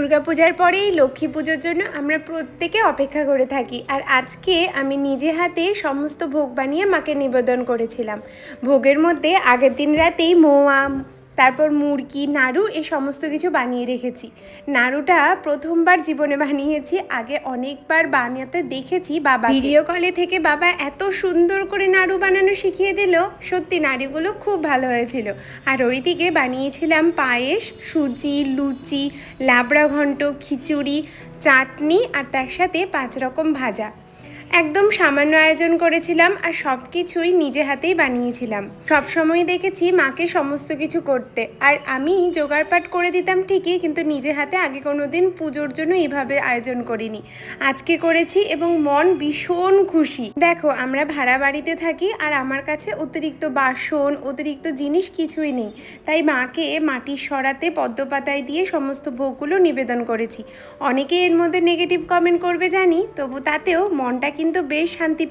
দুর্গাপূজার পরেই লক্ষ্মী পুজোর জন্য আমরা প্রত্যেকে অপেক্ষা করে থাকি। আর আজকে আমি নিজে হাতে সমস্ত ভোগ বানিয়ে মাকে নিবেদন করেছিলাম। ভোগের মধ্যে আগের দিন রাতেই মোয়া তারপর মুরগি, নাড়ু এই সমস্ত কিছু বানিয়ে রেখেছি। নাড়ুটা প্রথমবার জীবনে বানিয়েছি, আগে অনেকবার বানাতে দেখেছি বাবা। ভিডিও কলে থেকে বাবা এত সুন্দর করে নাড়ু বানানো শিখিয়ে দিল, সত্যি নাড়ুগুলো খুব ভালো হয়েছিল। আর ওইদিকে বানিয়েছিলাম পায়েস, সুজি, লুচি, লাবড়া ঘন্ট, খিচুড়ি, চাটনি আর তার সাথে পাঁচ রকম ভাজা। একদম সামান্য আয়োজন করেছিলাম আর সব কিছুই নিজে হাতেই বানিয়েছিলাম। সব সময় দেখেছি মাকে সমস্ত কিছু করতে। আর আমি জোগাড়পাট করে দিতাম ঠিকই, কিন্তু নিজে হাতে আগে কোনো দিন পুজোর জন্য এইভাবে আয়োজন করিনি। আজকে করেছি এবং মন ভীষণ খুশি। দেখো, আমরা ভাড়া বাড়িতে থাকি আর আমার কাছে অতিরিক্ত বাসন, অতিরিক্ত জিনিস কিছুই নেই। তাই মাকে মাটির সরাতে পদ্মপাতায় দিয়ে সমস্ত ভোগগুলো নিবেদন করেছি। অনেকে এর মধ্যে নেগেটিভ কমেন্ট করবে জানি, তবু তাতেও মনটা কিন্তু বেশ শান্তি